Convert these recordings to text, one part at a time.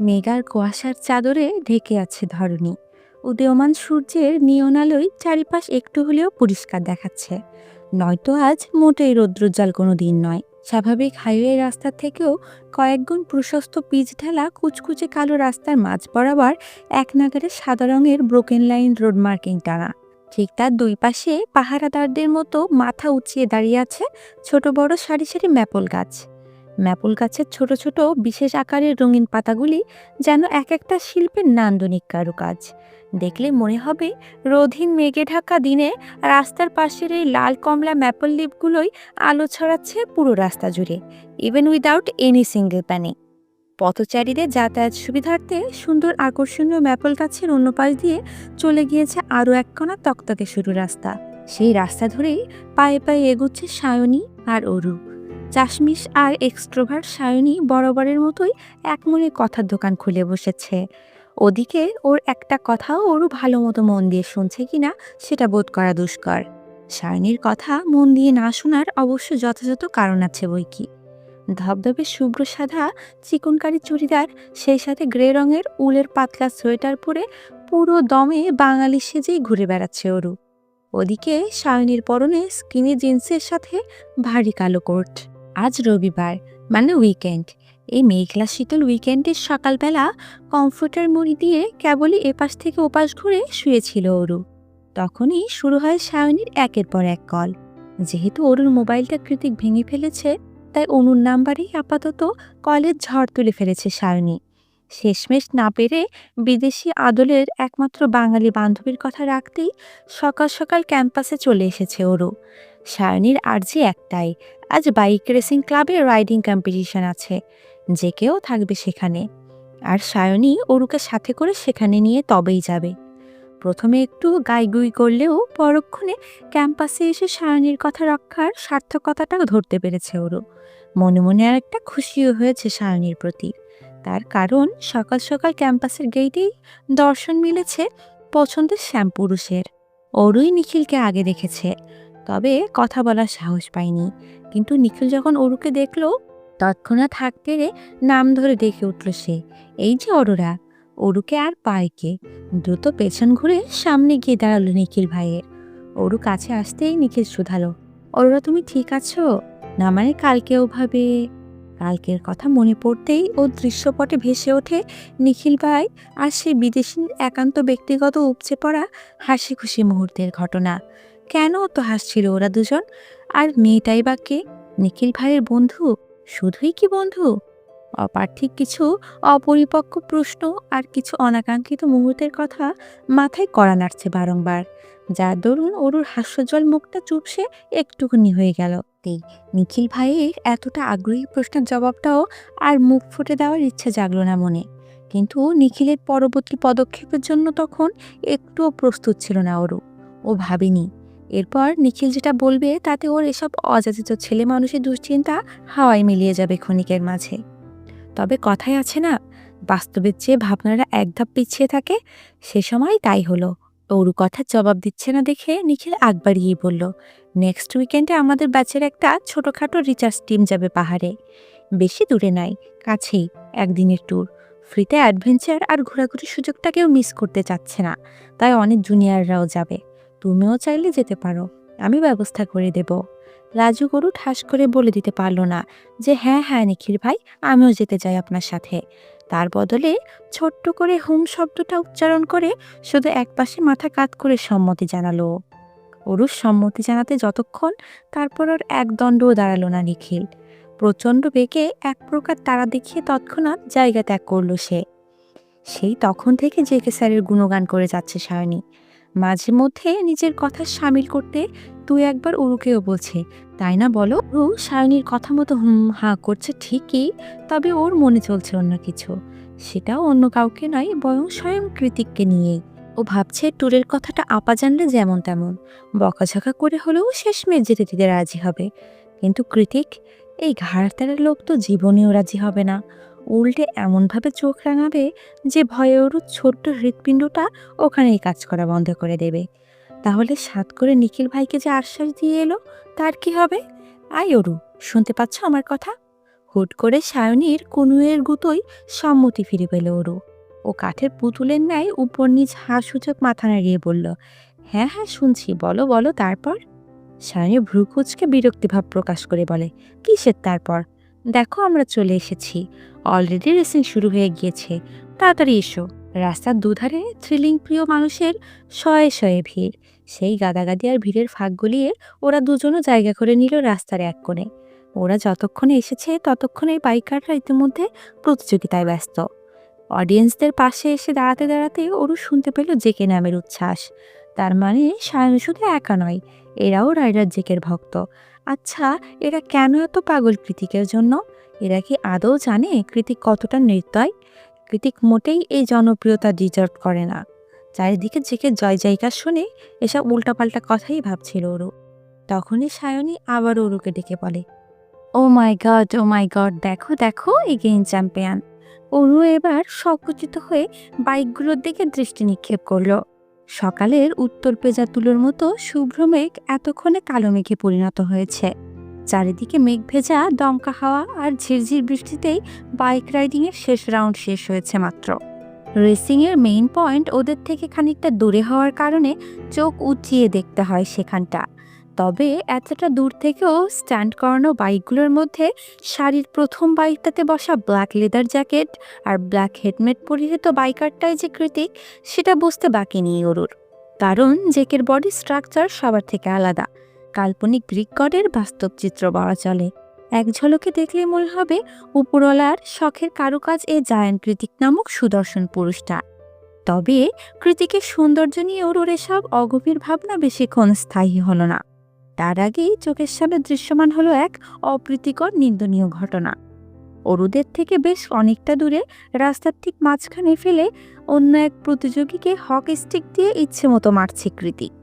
মেঘার কুয়াশার চাদরে ঢেকে আছে ধরণী। উদীয়মান সূর্যের নিয়ন আলোয় চারিপাশ একটু হলেও পরিষ্কার দেখাচ্ছে। নয়তো আজ মোটেই রৌদ্রোজ্জ্বল কোনো দিন নয়। স্বাভাবিক হাইওয়ে রাস্তা থেকেও কয়েকগুণ প্রশস্ত পিচ ঢালা কুচকুচে কালো রাস্তার মাঝ বরাবর এক নাগারে সাদা রঙের ব্রোকেন লাইন রোড মার্কিং টানা। ঠিক তার দুই পাশে পাহারাদারদের মতো মাথা উঁচিয়ে দাঁড়িয়ে আছে ছোট বড় সারি সারি ম্যাপল গাছ। ম্যাপল গাছের ছোট ছোট বিশেষ আকারের রঙিন পাতাগুলি যেন এক একটা শিল্পের নান্দনিক কারুকাজ। দেখলে মনে হবে রোধহীন মেঘে ঢাকা দিনে রাস্তার পাশের এই লাল কমলা ম্যাপল লিপগুলোই আলো ছড়াচ্ছে পুরো রাস্তা জুড়ে ইভেন উইদাউট এনি সিঙ্গেল প্যানে পথচারীদের যাতায়াত সুবিধার্থে সুন্দর আকর্ষণীয় ম্যাপল গাছের অন্য পাশ দিয়ে চলে গিয়েছে আরও এক কোনা তকতকে শুরু রাস্তা। সেই রাস্তা ধরেই পায়ে পায়ে এগুচ্ছে সায়নী আর অরু চাশমিশ আর এক্সট্রোভার্ট সায়নী বরাবরের মতোই এক মনে কথার দোকান খুলে বসেছে। ওদিকে ওর একটা কথাও ওরও ভালো মতো মন দিয়ে শুনছে কিনা সেটা বোধ করা দুষ্কর। সায়নীর কথা মন দিয়ে না শোনার অবশ্য যথাযথ কারণ আছে বই কি। ধবধবে শুভ্র সাদা চিকনকারি চুড়িদার, সেই সাথে গ্রে রঙের উলের পাতলা সোয়েটার পরে পুরো দমে বাঙালি সেজেই ঘুরে বেড়াচ্ছে ওরু ওদিকে সায়নীর পরনে স্কিনি জিন্সের সাথে ভারী কালো কোট। আজ রবিবার মানে উইকেন্ড এই মেঘলা শীতল উইকেন্ডের সকালবেলা কমফোর্টার মুড়ি দিয়ে কেবলই এপাশ থেকে ওপাশ ঘুরে শুয়েছিল অরু। তখনই শুরু হয় সায়নীর একের পর এক কল যেহেতু অরুর মোবাইলটা কৃতিক ভেঙে ফেলেছে, তাই অনুর নাম্বারেই আপাতত কলের ঝড় তুলে ফেলেছে সায়নী। শেষমেশ না পেরে বিদেশি আদলের একমাত্র বাঙালি বান্ধবীর কথা রাখতেই সকাল সকাল ক্যাম্পাসে চলে এসেছে ওরু সায়নীর আর্জি একটাই, আজ বাইক রেসিং ক্লাবে রাইডিং কম্পিটিশন আছে, যে কেউ থাকবে সেখানে। আর সায়নী অরুকে সাথে করে সেখানে নিয়ে তবেই যাবে। প্রথমে একটু গাইগুই করলেও পরক্ষণে ক্যাম্পাসে এসে সায়নীর কথা রক্ষার সার্থকতাটা ধরতে পেরেছে ওরু মনে মনে আর একটা খুশিও হয়েছে সায়নীর প্রতি। তার কারণ সকাল সকাল ক্যাম্পাসের গেটেই দর্শন মিলেছে পছন্দের শ্যামপুরুষের অরুই নিখিলকে আগে দেখেছে। তবে কথা বলার সাহস পায়নি কিন্তু নিখিল যখন অরুকে দেখল, তৎক্ষণাৎ হাঁক পেরে নাম ধরে ডেকে উঠল সে। এই যে অরোরা, অরুকে আর পায় কে? দ্রুত পেছন ঘুরে সামনে গিয়ে দাঁড়াল নিখিল ভাইয়ের। অরু কাছে আসতেই নিখিল শুধালো, অরোরা, তুমি ঠিক আছো? না মানে কালকে ওভাবে কালকের কথা মনে পড়তেই ও দৃশ্যপটে ভেসে ওঠে নিখিল ভাই আর সে বিদেশি একান্ত ব্যক্তিগত উপচে পড়া হাসি খুশি মুহূর্তের ঘটনা। কেন তো হাসছিল ওরা দুজন? আর মেয়েটাই বা কে? নিখিল ভাইয়ের বন্ধু? শুধুই কি বন্ধু? অপার্থিক কিছু অপরিপক্ক প্রশ্ন আর কিছু অনাকাঙ্ক্ষিত মুহূর্তের কথা মাথায় করা নাড়ছে বারংবার। যার দরুন অরুর হাস্যজল মুখটা চুপসে একটুখানি হয়ে গেল। নিখিল ভাইয়ের এতটা আগ্রহী প্রশ্নের জবাবটাও আর মুখ ফুটে দেওয়ার ইচ্ছে জাগলো না মনে। কিন্তু নিখিলের পরবর্তী পদক্ষেপের জন্য তখন একটুও প্রস্তুত ছিল না ওরও ও ভাবেনি এরপর নিখিল যেটা বলবে তাতে ওর এসব অযাচিত ছেলে মানুষের দুশ্চিন্তা হাওয়ায় মিলিয়ে যাবে ক্ষণিকের মাঝে। তবে কথাই আছে না, বাস্তবের চেয়ে ভাবনারা এক ধাপ পিছিয়ে থাকে, সে সময় তাই হলো। ওরু কথার জবাব দিচ্ছে না দেখে নিখিল আগ বাড়িয়েই বলল নেক্সট উইকেন্ডে আমাদের ব্যাচের একটা ছোটোখাটো রিচার্জ টিম যাবে পাহাড়ে। বেশি দূরে নয় কাছেই, একদিনের ট্যুর ফ্রিতে অ্যাডভেঞ্চার আর ঘোরাঘুরির সুযোগটা কেউ মিস করতে চাচ্ছে না, তাই অনেক জুনিয়ররাও যাবে। তুমিও চাইলে যেতে পারো। আমি ব্যবস্থা করে দেব। রাজু গরু ঠাস করে বলে দিতে পারল না যে হ্যাঁ হ্যাঁ নিখিল ভাই, আমিও যেতে চাই আপনার সাথে। তার বদলে ছোট্ট করে হুম শব্দটা উচ্চারণ করে শুধু একপাশে মাথা কাত করে সম্মতি জানালো। অরুর সম্মতি জানাতে যতক্ষণ তারপর আর এক দণ্ডও দাঁড়াল না নিখিল। প্রচণ্ড বেগে এক প্রকার তারা দেখিয়ে তৎক্ষণাৎ জায়গা ত্যাগ করল সে। সেই তখন থেকে জেকে স্যারের গুণগান করে যাচ্ছে সায়নী। মাঝে মধ্যে নিজের কথা সামিল করতে তুই একবার উরুকেও বলছে, তাই না বলো? ও সায়নীর কথা মতো হুম হা করছে ঠিকই, তবে ওর মনে চলছে অন্য কিছু। সেটাও অন্য কাউকে নয়, বরং স্বয়ং কৃতিককে নিয়েই। ও ভাবছে ট্যুরের কথাটা আপা জানলে যেমন তেমন, বকাঝকা করে হলেও শেষমেশ যেতে দিতে রাজি হবে। কিন্তু কৃতিক, এই ঘাড়তারের লোক তো জীবনেও রাজি হবে না। উল্টে এমনভাবে চোখ রাঙাবে যে ভয়ে ওর ছোট্ট হৃৎপিণ্ডটা ওখানেই কাজ করা বন্ধ করে দেবে। তাহলে সাত করে নিখিল ভাইকে যে আশ্বাস দিয়ে এলো, তার কি হবে? আই অরু, শুনতে পাচ্ছ আমার কথা? হুট করে সায়নীর কনুয়ের গুতোই সম্মতি ফিরে পেল ওরু ও কাঠের পুতুলের ন্যায় উপর নিচ হাসূচক মাথা নাড়িয়ে বলল হ্যাঁ হ্যাঁ শুনছি, বলো বলো, তারপর? সায়নী ভ্রুকুচকে বিরক্তিভাব প্রকাশ করে বলে, কিসের তারপর? দেখো, আমরা চলে এসেছি। অলরেডি রেসিং শুরু হয়ে গিয়েছে। তাড়াতাড়ি এসো। রাস্তার দুধারে থ্রিলিং প্রিয় মানুষের শয়ে শয়ে ভিড়। সেই গাদাগাদি আর ভিড়ের ফাঁক গলিয়ে ওরা দুজনও জায়গা করে নিল রাস্তার এক কোণে। ওরা যতক্ষণে এসেছে ততক্ষণে বাইকাররা ইতিমধ্যে প্রতিযোগিতায় ব্যস্ত। অডিয়েন্সদের পাশে এসে দাঁড়াতে দাঁড়াতে ওরও শুনতে পেল জেকে নামের উচ্ছ্বাস। তার মানে সায়ন শুধু একা নয়, এরাও রাইডার জেকের ভক্ত। আচ্ছা এরা কেন এত পাগল কৃতিকের জন্য? এরা কি আদৌ জানে কৃতিক কতটা নৃত্যয় কৃতিক মোটেই এই জনপ্রিয়তা ডিজার্ভ করে না। চারিদিকে জেকে জয় জয়কার শুনে এসব উল্টাপাল্টা কথাই ভাবছিল ওরু তখনই সায়নী আবার ওরুকে ডেকে বলে, ও মাই গড, ও মাই গড, দেখো দেখো এগেইন চ্যাম্পিয়ন অরু এবার সংকুচিত হয়ে বাইকগুলোর দিকে দৃষ্টি নিক্ষেপ করল। সকালের উত্তর পেজা তুলোর মতো শুভ্র মেঘ এতক্ষণে কালো মেঘে পরিণত হয়েছে। চারিদিকে মেঘ ভেজা, দমকা হাওয়া আর ঝিরঝির বৃষ্টিতেই বাইক রাইডিংয়ের শেষ রাউন্ড শেষ হয়েছে মাত্র। রেসিংয়ের মেইন পয়েন্ট ওদের থেকে খানিকটা দূরে হওয়ার কারণে চোখ উঁচিয়ে দেখতে হয় সেখানটা। তবে এতটা দূর থেকেও স্ট্যান্ড করানো বাইকগুলোর মধ্যে শাড়ির প্রথম বাইকটাতে বসা ব্ল্যাক লেদার জ্যাকেট আর ব্ল্যাক হেলমেট পরিহিত বাইকারটাই যে কৃতিক, সেটা বুঝতে বাকি নেই অরুর। কারণ জেকের বডি স্ট্রাকচার সবার থেকে আলাদা। কাল্পনিক গ্রিক গডের বাস্তব চিত্র বলা চলে। এক ঝলকে দেখলে মনে হবে উপরওয়ালার শখের কারুকাজ এ জায়ান কৃতিক নামক সুদর্শন পুরুষটা। তবে কৃতিকের সৌন্দর্য নিয়ে ওর এসব অগভীর ভাবনা বেশিক্ষণ স্থায়ী হলো না। তার আগেই চোখের সামনে দৃশ্যমান হলো এক অপ্রীতিকর নিন্দনীয় ঘটনা। অরুদের থেকে বেশ অনেকটা দূরে রাস্তার ঠিক মাঝখানে ফেলে অন্য এক প্রতিযোগীকে হকি স্টিক দিয়ে ইচ্ছে মতো মারছে কৃতিক।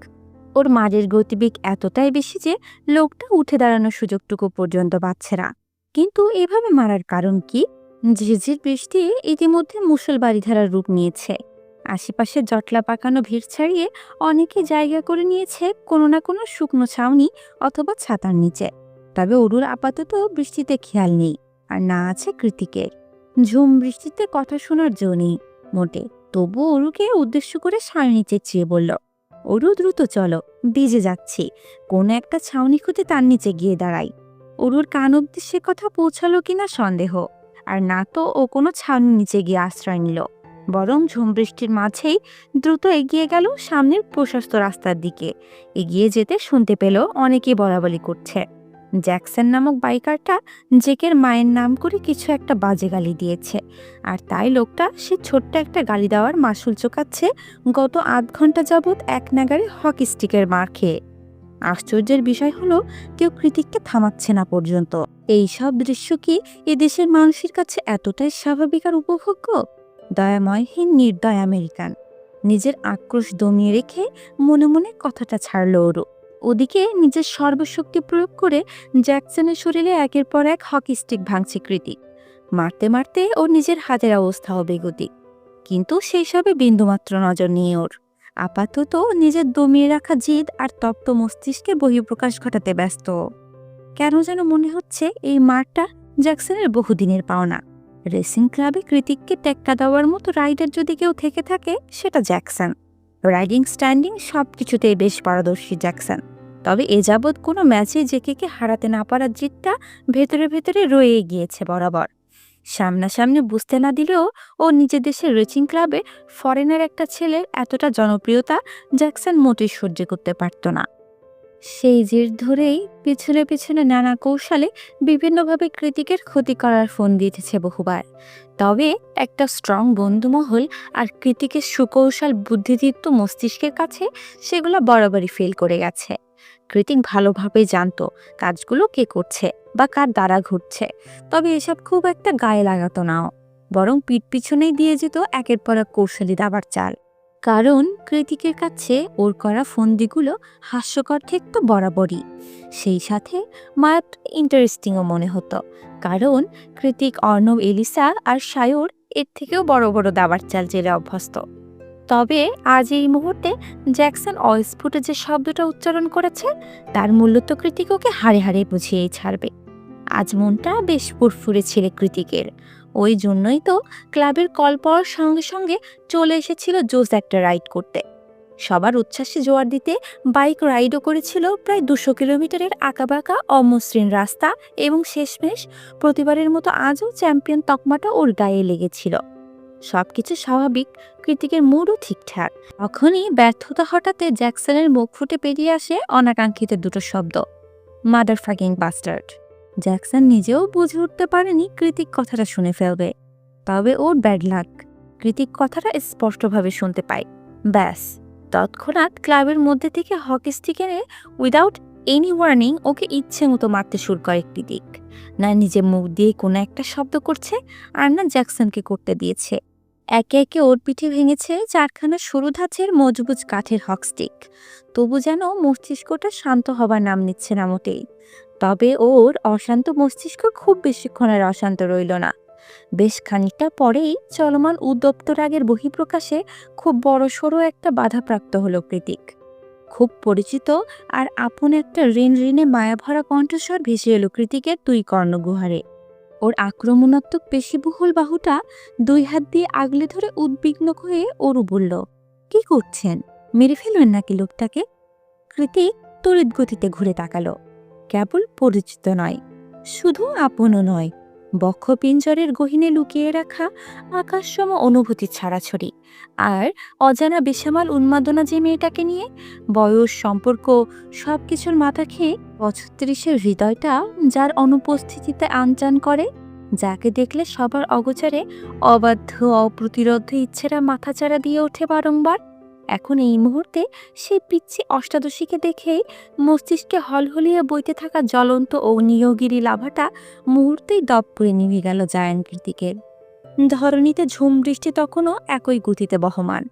ওর মারের গতিবেগ এতটাই বেশি যে লোকটা উঠে দাঁড়ানোর সুযোগটুকু পর্যন্ত পাচ্ছে না। কিন্তু এভাবে মারার কারণ কি? ঝিঝির বৃষ্টি ইতিমধ্যে মুসলবাড়ি ধারার রূপ নিয়েছে। আশেপাশে জটলা পাকানো ভিড় ছাড়িয়ে অনেকে জায়গা করে নিয়েছে কোনো না কোনো শুকনো ছাউনি অথবা ছাতার নিচে। তবে অরুর আপাতত বৃষ্টিতে খেয়াল নেই, আর না আছে কৃতিকের। ঝুম বৃষ্টিতে কথা শোনার জো নেই, মোটে। তবু অরুকে উদ্দেশ্য করে সায়নী চেঁচিয়ে বলল অরু দ্রুত চলো, ভিজে যাচ্ছি। কোনো একটা ছাউনি খুঁজে তার নিচে গিয়ে দাঁড়াই। ওরুর কান অব্দি সে কথা পৌঁছালো কিনা সন্দেহ। আর না তো ও কোনো ছাউনির নিচে গিয়ে আশ্রয় নিল। বরং ঝুম বৃষ্টির মাঝেই দ্রুত এগিয়ে গেল সামনের প্রশস্ত রাস্তার দিকে। এগিয়ে যেতে শুনতে পেল অনেকে বলাবলি করছে। জ্যাকসন নামক বাইকারটা জেকের মায়ের নাম করে কিছু একটা বাজে গালি দিয়েছে। আর তাই লোকটা সে ছোট্ট একটা গালি দেওয়ার মাসুল চোকাচ্ছে গত আধ ঘণ্টা যাবৎ এক নাগারে হকি স্টিকের মার খেয়ে। আশ্চর্যের বিষয় হলো, কেউ কৃতিককে থামাচ্ছে না পর্যন্ত। এই সব দৃশ্য কি এদেশের মানুষের কাছে এতটাই স্বাভাবিক আর উপভোগ্য? দয়াময়হীন, নির্দয় আমেরিকান। নিজের আক্রোশ দমিয়ে রেখে মনে মনে কথাটা ছাড়ল ওরও ওদিকে নিজের সর্বশক্তি প্রয়োগ করে জ্যাকসনের শরীরে একের পর এক হকি স্টিক ভাঙছে কৃতিক মারতে মারতে ওর নিজের হাতের অবস্থাও বেগতিক। কিন্তু সেই সবে বিন্দুমাত্র নজর নিয়ে ওর। আপাতত নিজের দমিয়ে রাখা জিদ আর তপ্ত মস্তিষ্কের বহিঃপ্রকাশ ঘটাতে ব্যস্ত। কেন যেন মনে হচ্ছে এই মারটা জ্যাকসনের বহুদিনের পাওনা। রেসিং ক্লাবে কৃতিককে টেক্কা দেওয়ার মতো রাইডার যদি কেউ থেকে থাকে, সেটা জ্যাকসন। রাইডিং, স্ট্যান্ডিং সব কিছুতেই বেশ পারদর্শী জ্যাকসন। তবে এ যাবৎ কোনো ম্যাচে জেকেকে হারাতে না পারার জিতটা ভেতরে ভেতরে রয়ে গিয়েছে বরাবর। সামনাসামনি বুঝতে না দিলেও ও নিজের দেশের রেচিং ক্লাবে ফরেনার একটা ছেলের এতটা জনপ্রিয়তা জ্যাকসন মোটেই সহ্য করতে পারত না। সেই জের ধরেই পিছনে পিছনে নানা কৌশলে বিভিন্নভাবে কৃতিকের ক্ষতি করার ফোন দিয়েছে বহুবার। তবে একটা স্ট্রং বন্ধুমহল আর কৃতিকের সুকৌশল, বুদ্ধিদীপ্ত মস্তিষ্কের কাছে সেগুলো বরাবরই ফেল করে গেছে। কৃতিক ভালোভাবে জানতো কাজগুলো কে করছে বা কার দ্বারা ঘটছে, তবে এসব খুব একটা গায়ে লাগাতো নাও। বরং পিঠ পিছনেই দিয়ে যেত একের পর এক কৌশলী দাবার চাল। কারণ কৃতিকের কাছে ওর করা ফন্দিগুলো হাস্যকর ঠিক তো বরাবরই। সেই সাথে মায়াত ইন্টারেস্টিংও মনে হতো, কারণ কৃতিক, অর্ণব, এলিসা আর সায়র এর থেকেও বড় বড় দাবার চাল জেলে অভ্যস্ত। তবে আজ এই মুহূর্তে জ্যাকসন অস্ফুটে যে শব্দটা উচ্চারণ করেছে, তার মূল্য তো কৃতিক ওকে হাড়ে হাড়ে বুঝিয়েই ছাড়বে। আজ মনটা বেশ ফুরফুরে ছিল কৃতিকের। ওই জন্যই তো ক্লাবের কল পাওয়ার সঙ্গে সঙ্গে চলে এসেছিল জোস একটা রাইড করতে। সবার উচ্ছ্বাসে জোয়ার দিতে বাইক রাইডও করেছিল প্রায় দুশো কিলোমিটারের আঁকাবাঁকা অমসৃণ রাস্তা এবং শেষমেশ প্রতিবারের মতো আজও চ্যাম্পিয়ন তকমাটা ওর গায়ে লেগেছিল। সব কিছু স্বাভাবিক, কৃতিকের মুডও ঠিকঠাক। তখনই ব্যর্থতা হঠাতে জ্যাকসনের মুখ ফুটে পেরিয়ে আসে অনাকাঙ্ক্ষিত দুটো শব্দ মাদার ফাকিং বাস্টার্ড জ্যাকসন নিজেও বুঝে উঠতে পারেনি কৃতিক কথাটা শুনে ফেলবে। তবে ওর ব্যাড লাক কৃতিক কথাটা স্পষ্টভাবে শুনতে পায়। ব্যাস। তৎক্ষণাৎ ক্লাবের মধ্যে থেকে হকি স্টিক এনে উইদাউট এনি ওয়ার্নিং ওকে ইচ্ছে মতো মারতে শুরু করে কৃতিক। না নিজে মুখ দিয়ে কোনো একটা শব্দ করছে আর না জ্যাকসনকে করতে দিয়েছে। একে একে ওর পিঠে ভেঙেছে চারখানা সরু ধাঁচের মজবুত কাঠের হকস্টিক তবু যেন মস্তিষ্কটা শান্ত হবার নাম নিচ্ছে না মোটেই। তবে ওর অশান্ত মস্তিষ্ক খুব বেশিক্ষণ আর অশান্ত রইল না। বেশ খানিকটা পরেই চলমান উদ্যপ্ত রাগের বহিঃপ্রকাশে খুব বড় সড়ো একটা বাধাপ্রাপ্ত হলো কৃতিক। খুব পরিচিত আর আপন একটা ঋণ ঋণে মায়াভরা কণ্ঠস্বর ভেসে এলো কৃতিকের দুই কর্ণগুহারে। ওর আক্রমণাত্মক পেশিবহুল বাহুটা দুই হাত দিয়ে আগলে ধরে উদ্বিগ্ন হয়ে ওরু বলল, কি করছেন? মেরে ফেলবেন নাকি লোকটাকে? কৃতিক তড়িৎ গতিতে ঘুরে তাকালো। কেবল পরিচিত নয়, শুধু আপনও নয়। বক্ষপিঞ্জরের গহিনে লুকিয়ে রাখা আকাশসম অনুভূতি ছাড়াছড়ি আর অজানা বেসামাল উন্মাদনা যে মেয়েটাকে নিয়ে, বয়স, সম্পর্ক সব কিছুর মাথা খেয়ে বছর ত্রিশের হৃদয়টা যার অনুপস্থিতিতে আনচান করে, যাকে দেখলে সবার অগোচারে অবাধ্য অপ্রতিরোধ ইচ্ছেরা মাথাচাড়া দিয়ে ওঠে বারংবার। এখন এই মুহূর্তে সেই পিচ্ছি অষ্টাদশীকে দেখেই মস্তিষ্কে হলহলিয়ে বইতে থাকা জ্বলন্ত অগ্নিয়গিরি লাভাটা মুহূর্তেই দপ করে নিভে গেল জায়ান কৃতিকের ধরণীতে ঝুম বৃষ্টি তখনও একই গতিতে বহমান।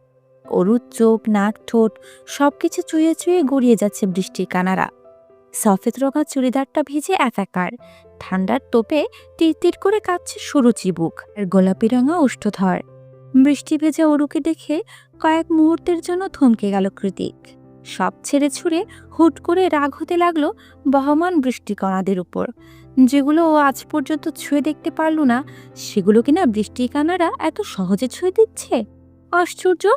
অরুদ চোখ, নাক, ঠোঁট সবকিছু চুয়ে চুয়ে গড়িয়ে যাচ্ছে বৃষ্টির কানারা। সফেদ রঙা চুড়িদারটা ভিজে একাকার। ঠান্ডার তোপে তীর করে কাঁদছে সরু চিবুক আর গোলাপি রঙা উষ্ঠধর বৃষ্টি ভেজে অরুকে দেখে কয়েক মুহূর্তের জন্য থমকে গেল কৃতিক। সব ছেড়ে ছুড়ে হুট করে রাগ হতে লাগল বহমান বৃষ্টিকণাদের উপর। যেগুলো ও আজ পর্যন্ত ছুঁয়ে দেখতে পারল না, সেগুলো কিনা বৃষ্টিকানারা এত সহজে ছুঁয়ে দিচ্ছে? আশ্চর্য!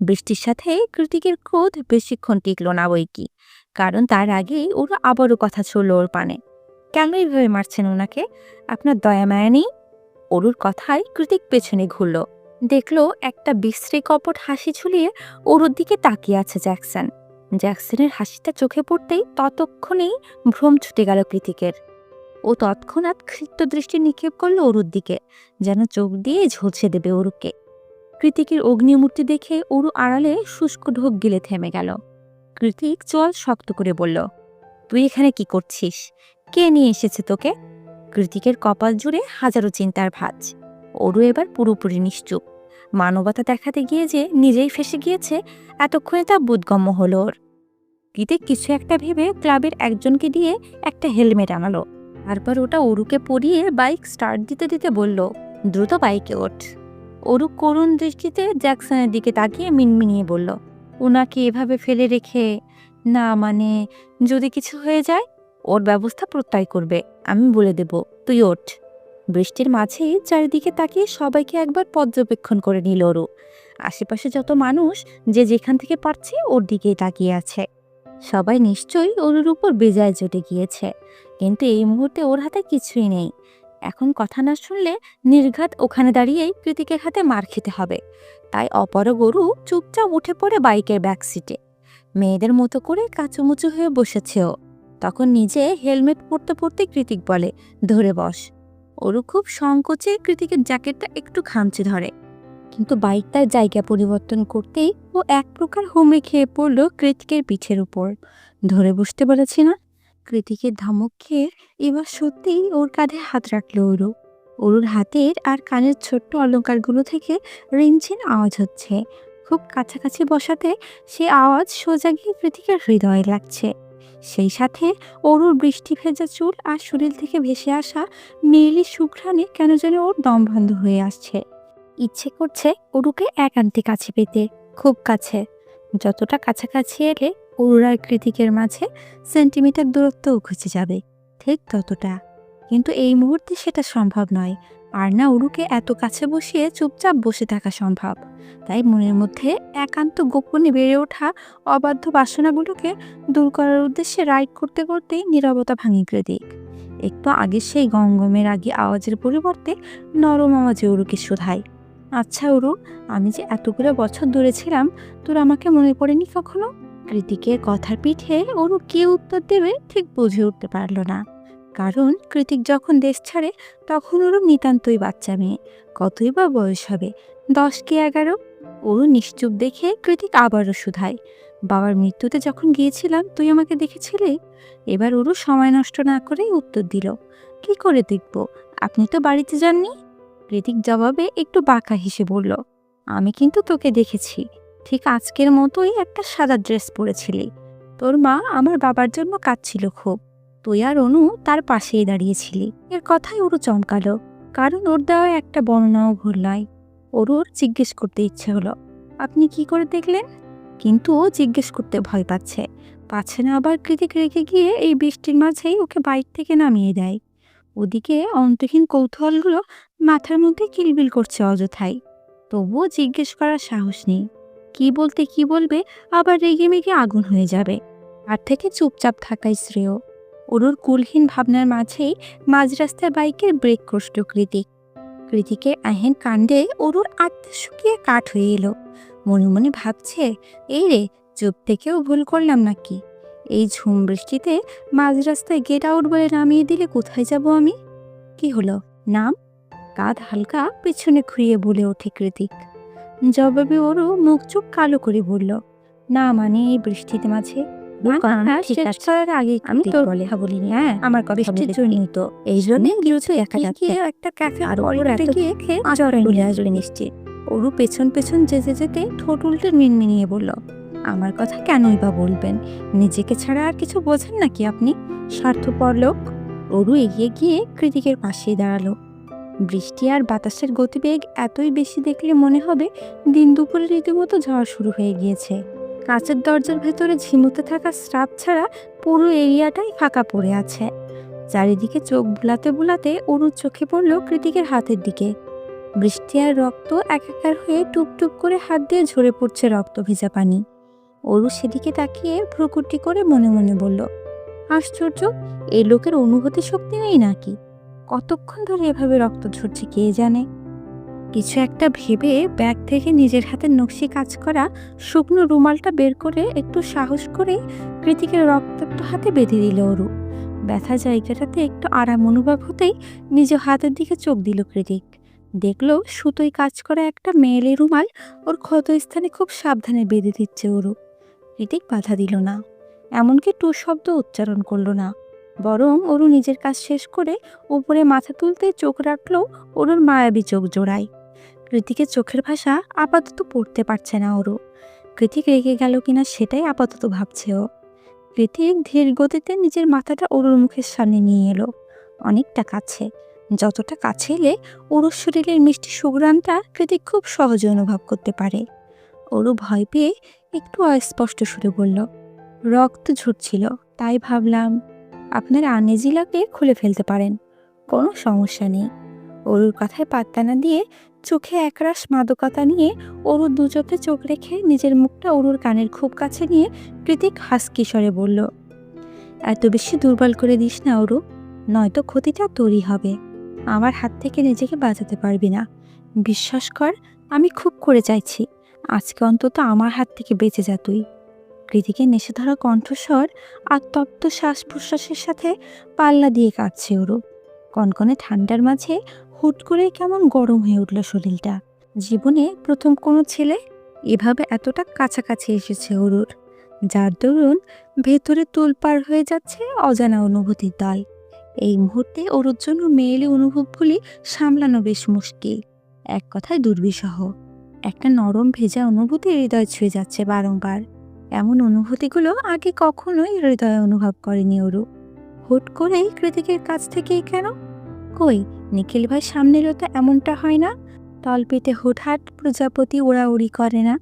বৃষ্টির সাথে কৃতিকের ক্রোধ বেশিক্ষণ টিকল না বই কি কারণ তার আগেই ওর আবারও কথা চলল ওর পানে। কেন এইভাবে মারছেন ওনাকে? আপনার দয়া মায়া নেই? অরুর কথায় কৃতিক পেছনে ঘুরল। দেখল একটা বিশ্রী কপট হাসি ঝুলিয়ে ওর দিকে তাকিয়ে আছে জ্যাকসন। জ্যাকসনের হাসিটা চোখে পড়তেই ততক্ষণেই ভ্রম ছুটে গেল কৃতিকের। ও তৎক্ষণাৎ ক্ষিপ্ত দৃষ্টি নিক্ষেপ করল অরুর দিকে, যেন চোখ দিয়ে ঝলসে দেবে অরুকে কৃতিকের অগ্নিমূর্তি দেখে অরু আড়ালে শুষ্ক ঢোক গিলে থেমে গেল। কৃতিক চল শক্ত করে বলল, তুই এখানে কি করছিস? কে নিয়ে এসেছে তোকে? কৃতিকের কপাল জুড়ে হাজারো চিন্তার ভাঁজ। ওরও এবার পুরোপুরি নিশ্চুপ। মানবতা দেখাতে গিয়ে যে নিজেই ফেসে গিয়েছে, এতক্ষণে তা বোধগম্য হলো ওর। কৃতিক কিছু একটা ভেবে ক্লাবের একজনকে দিয়ে একটা হেলমেট আনালো। তারপর ওটা অরুকে পরিয়ে বাইক স্টার্ট দিতে দিতে বলল, দ্রুত বাইকে ওঠ। অরু করুণ দৃষ্টিতে জ্যাকসনের দিকে তাকিয়ে মিনমিনিয়ে বলল ওনাকে এভাবে ফেলে রেখে না মানে যদি কিছু হয়ে যায়, ওর ব্যবস্থা প্রত্যয় করবে। আমি বলে দেব, তুই ওঠ। বৃষ্টির মাঝেই চারিদিকে তাকিয়ে সবাইকে একবার পর্যবেক্ষণ করে নিল ওরু। আশেপাশে যত মানুষ, যে যেখান থেকে পারছে ওর দিকেই তাকিয়ে আছে। সবাই নিশ্চয়ই ওর উপর বেজায় চটে গিয়েছে। কিন্তু এই মুহূর্তে ওর হাতে কিছুই নেই। এখন কথা না শুনলে নির্ঘাত ওখানে দাঁড়িয়েই কৃতিকের হাতে মার খেতে হবে। তাই অপর গরু চুপচাপ উঠে পড়ে বাইকের ব্যাক সিটে মেয়েদের মতো করে কাচুমুচু হয়ে বসেছে ও। তখন নিজে হেলমেট পরতে পরতে কৃতিক বলে, ধরে বস। ওরও খুব সংকোচে কৃতিকের জ্যাকেটটা একটু খামচে ধরে। কিন্তু বাইকটার জায়গা পরিবর্তন করতেই ও এক প্রকার হুমড়ি খেয়ে পড়ল কৃতিকের পিঠের উপর। ধরে বসতে বলেছি না, কৃতিকের ধমক খেয়ে এবার সত্যিই ওর কাঁধে হাত রাখল ওরু ওরুর হাতের আর কানের ছোট্ট অলঙ্কারগুলো থেকে রিনঝিন আওয়াজ হচ্ছে। খুব কাছাকাছি বসাতে সে আওয়াজ সোজা গিয়ে কৃতিকের হৃদয়ে লাগছে। সেই সাথে অরুর বৃষ্টি ভেজা চুল আর শরীর থেকে ভেসে আসা মেয়েলি সুঘ্রাণে কেন যেন ওর দম বন্ধ হয়ে আসছে। ইচ্ছে করছে অরুকে একান্তে কাছে পেতে, খুব কাছে। যতটা কাছাকাছি এলে অরুর আর কৃতিকের মাঝে সেন্টিমিটার দূরত্বও ঘুচে যাবে, ঠিক ততটা। কিন্তু এই মুহূর্তে সেটা সম্ভব নয়। আর না উরুকে এত কাছে বসিয়ে চুপচাপ বসে থাকা সম্ভব। তাই মনের মধ্যে একান্ত গোপনে বেড়ে ওঠা অবাধ্য বাসনাগুলোকে দূর করার উদ্দেশ্যে রাইড করতে করতেই নীরবতা ভাঙি কৃতিক একটু আগে সেই গঙ্গমের আগে আওয়াজের পরিবর্তে নরম আওয়াজে উরুকে শোধায় আচ্ছা উরু, আমি যে এতগুলো বছর দূরে ছিলাম, তোর আমাকে মনে পড়েনি কখনো? কৃতিকের কথার পিঠে ওরু কি উত্তর দেবে ঠিক বুঝে উঠতে পারল না। কারণ কৃতিক যখন দেশ ছাড়ে, তখন ওরও নিতান্তই বাচ্চা মেয়ে। কতই বা বয়স হবে? দশ কি এগারো? ওরও নিশ্চুপ দেখে কৃতিক আবারও শুধায় বাবার মৃত্যুতে যখন গিয়েছিলাম, তুই আমাকে দেখেছিলি? এবার ওরও সময় নষ্ট না করেই উত্তর দিল, কি করে দেখব? আপনি তো বাড়িতে যাননি? কৃতিক জবাবে একটু বাঁকা হেসে বলল, আমি কিন্তু তোকে দেখেছি। ঠিক আজকের মতোই একটা সাদা ড্রেস পরেছিলি। তোর মা আমার বাবার জন্য কাঁদছিল খুব। তুই আর অনু তার পাশেই দাঁড়িয়েছিলি। এর কথাই ওরু চমকালো। কারণ ওর দেওয়া একটা বর্ণনাও ভুল নয়। ওরুর জিজ্ঞেস করতে ইচ্ছে হলো। আপনি কি করে দেখলেন? কিন্তু ও জিজ্ঞেস করতে ভয় পাচ্ছে। পাচ্ছে না আবার কৃতিক রেখে গিয়ে এই বৃষ্টির মাঝেই ওকে বাইক থেকে নামিয়ে দেয়। ওদিকে অন্তহীন কৌতূহলগুলো মাথার মধ্যে কিলবিল করছে অযথাই। তবুও জিজ্ঞেস করার সাহস নেই। কি বলতে কি বলবে আবার রেগে মেগে আগুন হয়ে যাবে। আর থেকে চুপচাপ থাকাই শ্রেয়। অরুর কুলহীন ভাবনার মাঝেই মাঝ রাস্তায় বাইকের ব্রেক কষ্ট কৃতিক। কৃতিকের আহেন কাণ্ডে অরুর আত্মা শুকিয়ে কাঠ হয়ে এলো। মনে মনে ভাবছে, এই রে, চুপ থেকেও ভুল করলাম নাকি? এই ঝুম বৃষ্টিতে মাঝ রাস্তায় গেট আউট বলে নামিয়ে দিলে কোথায় যাব আমি? কি হলো? নাম? কাঁধ হালকা পেছনে খুঁড়িয়ে বলে ওঠে কৃতিক। জবাবে ওরও মুখ চোখ কালো করে বলল, না মানে এই বৃষ্টিতে মাঝে হ্যাঁ, ঠিক শেষ করার আগে আমি তোর বলে বলিনি হ্যাঁ? আমার এই জন্য গিয়েছো একা যাচ্ছে একটা ক্যাফে আর ওর গিয়ে খেয়ে পেছন পেছন যেতে যেতে ঠোঁট উল্টে মিনমিনিয়ে বলল আমার কথা কেনই বা বলবেন? নিজেকে ছাড়া আর কিছু বোঝেন নাকি আপনি? স্বার্থপর লোক অরু এগিয়ে গিয়ে কৃতিকের পাশেই দাঁড়াল। বৃষ্টি আর বাতাসের গতিবেগ এতই বেশি দেখলে মনে হবে দিন দুপুরে রীতিমতো ঝড় শুরু হয়ে গিয়েছে। কাঁচের দরজার ভেতরে ঝিমুতে থাকা স্রাব ছাড়া পুরো এরিয়াটাই ফাঁকা পড়ে আছে। চারিদিকে চোখ বুলাতে বুলাতে অরুর চোখে পড়ল কৃতিকের হাতের দিকে। বৃষ্টি আর রক্ত একাকার হয়ে টুপ করে হাত দিয়ে ঝরে পড়ছে রক্ত ভেজা পানি। অরু সেদিকে তাকিয়ে ভ্রুকুটি করে মনে মনে বলল, আশ্চর্য এই লোকের অনুভূতি শক্তি নেই নাকি? কতক্ষণ ধরে এভাবে রক্ত ঝরছে কে জানে? কিছু একটা ভেবে ব্যাগ থেকে নিজের হাতের নকশি কাজ করা শুকনো রুমালটা বের করে একটু সাহস করে কৃতিকের রক্তাক্ত হাতে বেঁধে দিল অরু ব্যথা জায়গাটাতে একটু আরাম অনুভব হতেই নিজ হাতের দিকে চোখ দিল কৃতিক। দেখল সুতোয় কাজ করা একটা মেয়েলে রুমাল ওর ক্ষত স্থানে খুব সাবধানে বেঁধে দিচ্ছে ওরু কৃতিক বাধা দিল না। এমনকি টু শব্দ উচ্চারণ করল না। বরং ওরু নিজের কাজ শেষ করে উপরে মাথা তুলতে চোখ রাখলেও ওরুর মায়াবী চোখ জোড়ায়। কৃতিকের চোখের ভাষা আপাতত পড়তে পারছে না ওরু কৃতিক রেগে গেল কিনা সেটাই আপাতত ভাবছে ও। কৃতিক ধীর গতিতে নিজের মাথাটা ওরুর মুখের সামনে নিয়ে এলো। অনেকটা কাছে। যতটা কাছে এলে ওরুর শরীরের মিষ্টি সুগ্রানটা কৃতিক খুব সহজে অনুভব করতে পারে। ওরু ভয় পেয়ে একটু অস্পষ্ট সুরে বলল, রক্ত ঝরছিল, তাই ভাবলাম আপনার আনেজিলাকে খুলে ফেলতে পারেন। কোনো সমস্যা নেই। অরুর কথায় পাত্তা না দিয়ে চোখে একরাশ মাদকতা নিয়ে অরুর দু চোখে রেখে নিজের মুখটা অরুর কানের খুব কাছে নিয়ে কৃতিক হাসকিশরে বলল, এত বেশি দুর্বল করে দিস না অরু, নয়তো ক্ষতিটা তোরই হবে। আমার হাত থেকে নিজেকে বাঁচাতে পারবি না। বিশ্বাস কর, আমি খুব করে চাইছি। আজকে অন্তত আমার হাত থেকে বেঁচে যা তুই। কৃতিকের নেশে ধরা কণ্ঠস্বর আর তপ্ত শ্বাস প্রশ্বাসের সাথে পাল্লা দিয়ে কাঁদছে ওরু কনকনে ঠান্ডার মাঝে হুট করে কেমন গরম হয়ে উঠল শরীরটা জীবনে প্রথম কোনো ছেলে এভাবে এতটা কাছাকাছি এসেছে অরুর, যার দরুন ভেতরে তোলপাড় হয়ে যাচ্ছে অজানা অনুভূতির দল। এই মুহূর্তে ওরুর জন্য মেয়েলি অনুভবগুলি সামলানো বেশ মুশকিল, এক কথায় দুর্বিষহ। একটা নরম ভেজা অনুভূতি হৃদয় ছুঁয়ে যাচ্ছে বারংবার। এমন অনুভূতিগুলো আগে কখনোই হৃদয়ে অনুভব করেনি ওরু হুট করেই কৃতিকের কাছ থেকেই কেন? কই? নিখিল ভাই, সামনেরও তো এমনটা হয় না। তলপেটে হুটহাট প্রজাপতি উড়াউড়ি করে না।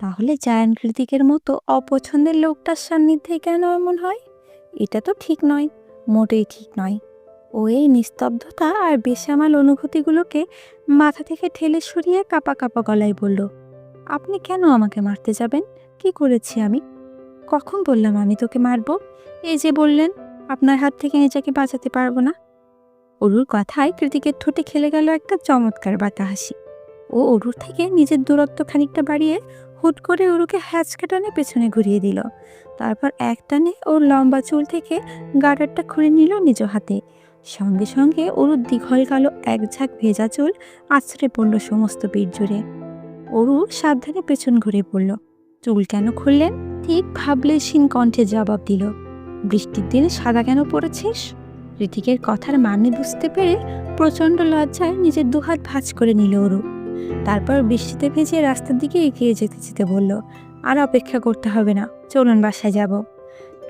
তাহলে জায়ান কৃতিকের মতো অপছন্দের লোকটার সান্নিধ্যে কেন এমন হয়? এটা তো ঠিক নয়, মোটেই ঠিক নয়। ও এই নিস্তব্ধতা আর বেসামাল অনুভূতিগুলোকে মাথা থেকে ঠেলে সরিয়ে কাপা কাপা গলায় বলল, আপনি কেন আমাকে মারতে যাবেন? কি করেছি আমি? কখন বললাম আমি তোকে মারবো? এই যে বললেন, আপনার হাত থেকে নিজেকে বাঁচাতে পারব না। অরুর কথায় কৃতিকের ঠোঁটে খেলে গেল একটা চমৎকার বাতা হাসি ও অরুর থেকে নিজের দূরত্ব খানিকটা বাড়িয়ে হুট করে অরুকে হ্যাচকা টানে পেছনে ঘুরিয়ে দিল। তারপর এক টানে ওর লম্বা চুল থেকে গার্ডারটা খুলে নিল নিজ হাতে। সঙ্গে সঙ্গে অরুর দীঘল কালো এক ঝাঁক ভেজা চুল আছড়ে পড়ল সমস্ত পিঠ জুড়ে। অরু সাবধানে পেছন ঘুরে পড়ল। চুল কেন খুললেন? ঠিক ভাবলে সিন কণ্ঠে জবাব দিল, বৃষ্টির দিনে সাদা কেন পড়েছিস ঋতিকের কথার মানে বুঝতে পেরে প্রচণ্ড লজ্জায় নিজের দুহাত ভাঁজ করে নিল অরু তারপর বৃষ্টিতে ভেজে রাস্তার দিকে এগিয়ে যেতে যেতে বলল, আর অপেক্ষা করতে হবে না, চলুন বাসায় যাব।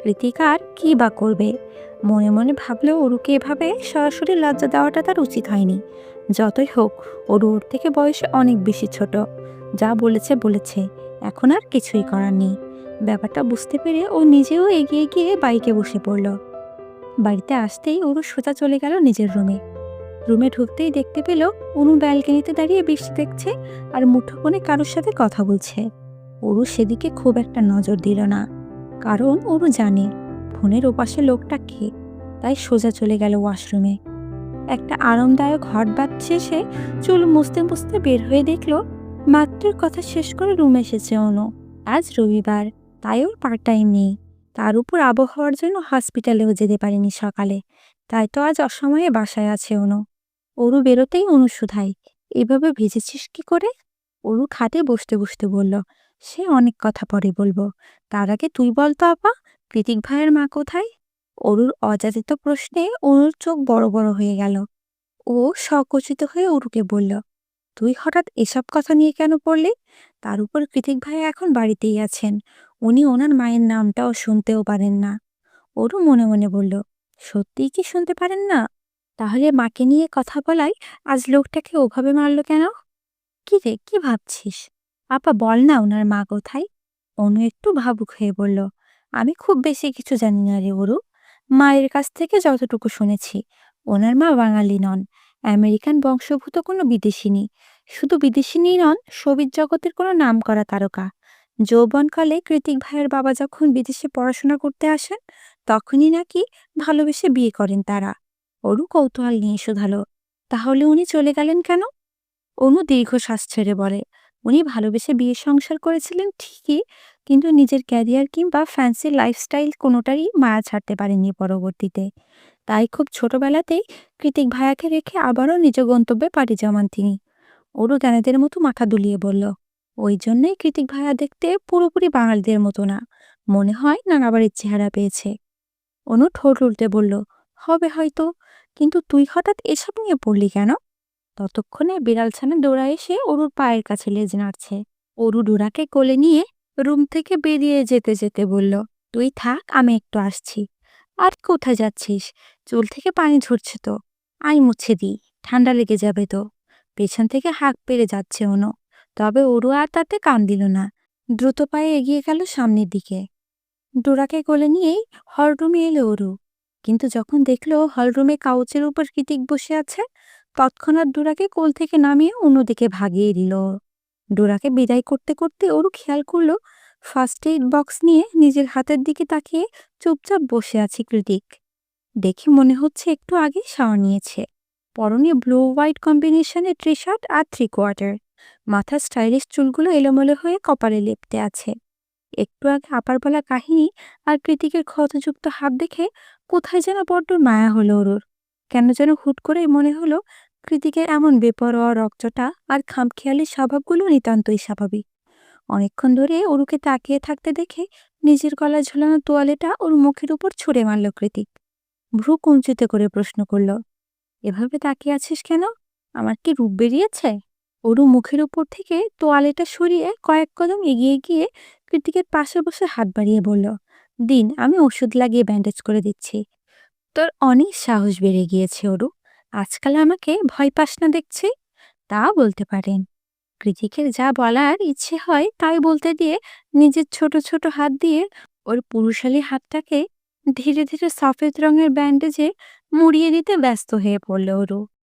কৃতিকার কি বা করবে? মনে মনে ভাবলেও অরুকে এভাবে সরাসরি লজ্জা দেওয়াটা তার উচিত হয়নি। যতই হোক অরু ওর থেকে বয়সে অনেক বেশি ছোট। যা বলেছে বলেছে, এখন আর কিছুই করার নেই। ব্যাপারটা বুঝতে পেরে ও নিজেও এগিয়ে গিয়ে বাইকে বসে পড়ল। বাড়িতে আসতেই অরু সোজা চলে গেল নিজের রুমে। রুমে ঢুকতেই দেখতে পেল অনু ব্যালকনিতে দাঁড়িয়ে বৃষ্টি দেখছে আর মুঠোফোনে কারোর সাথে কথা বলছে। অরু সেদিকে খুব একটা নজর দিল না, কারণ অরু জানে ফোনের ওপাশে লোকটা কে, তাই সোজা চলে গেল ওয়াশরুমে। একটা আরামদায়ক হট বাথ শেষে চুল মুছতে মুছতে বের হয়ে দেখল, মাত্রের কথা শেষ করে রুমে এসেছে অনু আজ রবিবার, তাই ওর পার্ট টাইম নেই। তার উপর আবহাওয়ার জন্য হসপিটালেও যেতে পারেনি সকালে। তাই তো আজ অসময়ে বাসায় আছে অনু। অরু বেরোতেই অনু শুধাই এভাবে ভেজেছিস কি করে? অরু খাটে বসতে বসতে বলল, সে অনেক কথা পরে বলব। তার আগে তুই বল তো আপা, কৃতিক ভাইয়ের মা কোথায়? অরুর অযাচিত প্রশ্নে অনুর চোখ বড় বড় হয়ে গেল। ও সকচিত হয়ে অরুকে বলল, তুই হঠাৎ এসব কথা নিয়ে কেন পড়লি? তার উপর কৃতিক ভাই এখন বাড়িতেই আছেন। উনি ওনার মায়ের নামটাও শুনতেও পারেন না। ওরও মনে মনে বলল, সত্যিই কি শুনতে পারেন না? তাহলে মাকে নিয়ে কথা বলাই আজ লোকটাকে ওভাবে মারলো কেন? কি রে, কি ভাবছিস? আপা বল না ওনার মা কোথায়? অনু একটু ভাবুক হয়ে বলল, আমি খুব বেশি কিছু জানি না রে ওরু মায়ের কাছ থেকে যতটুকু শুনেছি, ওনার মা বাঙালি নন। আমেরিকান বংশভূত কোনো বিদেশিনী শুধু বিদেশিনী নন সবিজ জগতের কোনো নামকরা তারকা। যৌবনকালে কৃতিক ভাইয়ের বাবা যখন বিদেশে পড়াশোনা করতে আসেন, তখনই নাকি ভালোবেসে বিয়ে করেন তারা। অরু কৌতূহল নিয়ে শোধালো, তাহলে উনি চলে গেলেন কেন? অনু দীর্ঘশ্বাস ছেড়ে বলে, উনি ভালোবেসে বিয়ে সংসার করেছিলেন ঠিকই, কিন্তু নিজের ক্যারিয়ার কিংবা ফ্যান্সি লাইফস্টাইল কোনোটারই মায়া ছাড়তে পারেননি পরবর্তীতে। তাই খুব ছোটবেলাতেই কৃতিক ভাইয়াকে রেখে আবারও নিজ গন্তব্যে পাড়ি জমান তিনি। ওরও জ্ঞানীদের মতো মাথা দুলিয়ে বলল, ওই জন্যই কৃতিক ভাইয়া দেখতে পুরোপুরি বাঙালিদের মতো না। মনে হয় নানাবাড়ির চেহারা পেয়েছে। অনু ঠোঁট উল্টে বলল, হবে হয়তো, কিন্তু তুই হঠাৎ এসব নিয়ে পড়লি কেন? ততক্ষণে বিড়াল ছানা দৌড়া এসে অরুর পায়ের কাছে লেজ নাড়ছে। অরু ডোরাকে কোলে নিয়ে রুম থেকে বেরিয়ে যেতে যেতে বলল, তুই থাক, আমি একটু আসছি। আর কোথায় যাচ্ছিস? চুল থেকে পানি ঝরছে তো। আই মুছে দিই, ঠান্ডা লেগে যাবে তো। পেছন থেকে হাঁক পেরে যাচ্ছে অনু। তবে ওরু আর তাতে কান দিল না। দ্রুত পায়ে এগিয়ে গেল সামনের দিকে। ডোরাকে কোলে নিয়েই হলরুমে এলো ওরু। কিন্তু যখন দেখল হলরুমে কাউচের উপর কৃতিক বসে আছে, তৎক্ষণাৎ ডোরাকে কোল থেকে নামিয়ে অন্যদিকে ভাগিয়ে দিল। ডোরাকে বিদায় করতে করতে ওরু খেয়াল করল ফার্স্ট এইড বক্স নিয়ে নিজের হাতের দিকে তাকিয়ে চুপচাপ বসে আছে কৃতিক। দেখে মনে হচ্ছে একটু আগে শাওয়ার নিয়েছে। পরনে ব্লু হোয়াইট কম্বিনেশনের টি শার্ট আর থ্রি কোয়ার্টার মাথার স্টাইলিশ চুলগুলো এলোমেলো হয়ে কপালে লেপতে আছে। একটু আগে আপার বলা কাহিনী আর কৃতিকের ক্ষতযুক্ত হাত দেখে কোথায় যেন বড্ড মায়া হলো ওর কেন যেন হুট করে মনে হলো কৃতিকের এমন বেপরোয়া রক্তটা আর খামখেয়ালি স্বভাবগুলো নিতান্তই স্বাভাবিক। অনেকক্ষণ ধরে অরুকে তাকিয়ে থাকতে দেখে নিজের গলায় ঝোলানো তোয়ালেটা ওর মুখের উপর ছুঁড়ে মারল কৃতিক। ভ্রু কুঞ্চিত করে প্রশ্ন করল এভাবে তাকিয়ে আছিস কেন? আমার কি রূপ বেরিয়েছে? অরু মুখের উপর থেকে তোয়ালেটা সরিয়ে কয়েক কদম এগিয়ে গিয়ে কৃতিকের পাশে বসে হাত বাড়িয়ে বলল, দিন, আমি ওষুধ লাগিয়ে ব্যান্ডেজ করে দিচ্ছি। তোর অনেক সাহস বেড়ে গিয়েছে, অরু। আজকাল আমাকে ভয় পাস না দেখছি? তা বলতে পারেন। কৃতিকের যা বলার ইচ্ছে হয় তাই বলতে দিয়ে নিজের ছোট ছোট হাত দিয়ে ওর পুরুষালী হাতটাকে ধীরে ধীরে সফেদ রঙের ব্যান্ডেজে মুড়িয়ে দিতে ব্যস্ত হয়ে পড়ল অরু